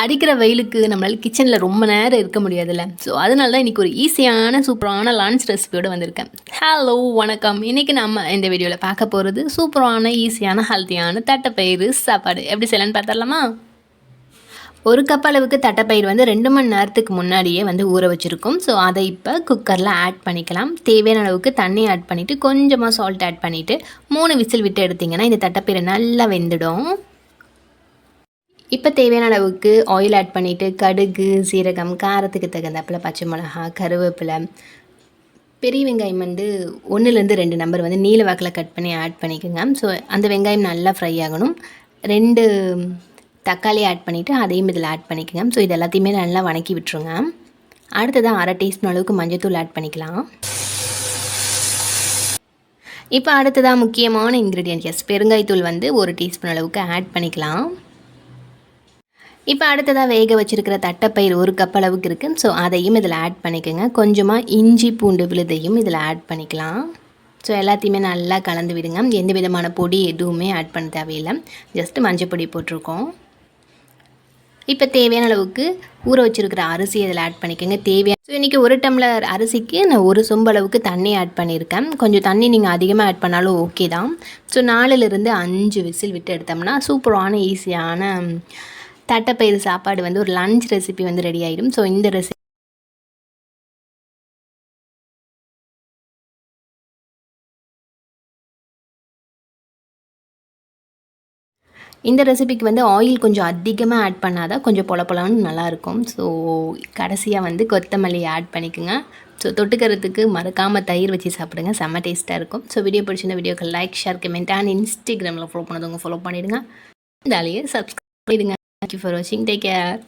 அடிக்கிற வெயிலுக்கு நம்மளால் கிச்சனில் ரொம்ப நேரம் இருக்க முடியாதுல்ல. ஸோ அதனால தான் இன்றைக்கி ஒரு ஈஸியான சூப்பரான லன்ச் ரெசிபியோடு வந்திருக்கேன். ஹலோ வணக்கம். இன்றைக்கி நம்ம இந்த வீடியோவில் பார்க்க போகிறது சூப்பரான ஈஸியான ஹெல்த்தியான தட்டைப்பயிறு சாப்பாடு. எப்படி செய்யலான்னு பார்த்துடலாமா? ஒரு கப் அளவுக்கு தட்டைப்பயிர் வந்து ரெண்டு மணி நேரத்துக்கு முன்னாடியே வந்து ஊற வச்சுருக்கோம். ஸோ அதை இப்போ குக்கரில் ஆட் பண்ணிக்கலாம். தேவையான அளவுக்கு தண்ணி ஆட் பண்ணிவிட்டு கொஞ்சமாக சால்ட் ஆட் பண்ணிவிட்டு மூணு விசில் விட்டு எடுத்திங்கன்னா இந்த தட்டைப்பயிரை நல்லா வெந்துடும். இப்போ தேவையான அளவுக்கு ஆயில் ஆட் பண்ணிவிட்டு கடுகு சீரகம் காரத்துக்கு தகுந்தாப்பில் பச்சை மிளகா கருவேப்பிலை பெரிய வெங்காயம் வந்து ஒன்றுலேருந்து ரெண்டு நம்பர் வந்து நீல வாக்கில் கட் பண்ணி ஆட் பண்ணிக்கோங்க. ஸோ அந்த வெங்காயம் நல்லா ஃப்ரை ஆகணும். ரெண்டு தக்காளி ஆட் பண்ணிவிட்டு அதையும் இதில் ஆட் பண்ணிக்கோங்க. ஸோ இது எல்லாத்தையுமே நல்லா வணக்கி விட்டுருங்க. அடுத்ததாக அரை டீஸ்பூன் அளவுக்கு மஞ்சத்தூள் ஆட் பண்ணிக்கலாம். இப்போ அடுத்ததாக முக்கியமான இன்க்ரீடியன்ட் எஸ் பெருங்காய்த்தூள் வந்து ஒரு டீஸ்பூன் அளவுக்கு ஆட் பண்ணிக்கலாம். இப்போ அடுத்ததாக வேக வச்சுருக்கிற தட்டைப்பயிர் ஒரு கப் அளவுக்கு இருக்குது ஸோ அதையும் இதில் ஆட் பண்ணிக்கோங்க. கொஞ்சமாக இஞ்சி பூண்டு விழுதையும் இதில் ஆட் பண்ணிக்கலாம். ஸோ எல்லாத்தையுமே நல்லா கலந்து விடுங்க. எந்த விதமான பொடி எதுவுமே ஆட் பண்ண தேவையில்லை. ஜஸ்ட்டு மஞ்சள் பொடி போட்டிருக்கோம். இப்போ தேவையான அளவுக்கு ஊற வச்சுருக்கிற அரிசி இதில் ஆட் பண்ணிக்கோங்க. தேவையான ஸோ இன்றைக்கி ஒரு டம்ளர் அரிசிக்கு நான் ஒரு சொம்பு அளவுக்கு தண்ணி ஆட் பண்ணியிருக்கேன் கொஞ்சம் தண்ணி நீங்கள் அதிகமாக ஆட் பண்ணாலும் ஓகே தான். ஸோ நாலுலேருந்து அஞ்சு விசில் விட்டு எடுத்தோம்னா சூப்பரான ஈஸியான தட்டைப்பயிறு சாப்பாடு வந்து ஒரு லஞ்ச் ரெசிபி வந்து ரெடி ஆகிடும் ஸோ இந்த ரெசிபி இந்த ரெசிபிக்கு வந்து ஆயில் கொஞ்சம் அதிகமாக ஆட் பண்ணாதான் கொஞ்சம் பொல நல்லாயிருக்கும் ஸோ கடைசியாக வந்து கொத்தமல்லி ஆட் பண்ணிக்கோங்க. ஸோ தொட்டுக்கிறதுக்கு மறக்காமல் தயிர் வச்சு சாப்பிடுங்க. செம்ம டேஸ்ட்டாக இருக்கும். ஸோ வீடியோ பிடிச்சிருந்த வீடியோக்கு லைக் ஷேர் கமெண்ட் அண்ட் இன்ஸ்டாகிராமில் ஃபாலோ பண்ணதவங்க ஃபாலோ பண்ணிவிடுங்க இதாலேயே subscribe Thank you for watching. Take care.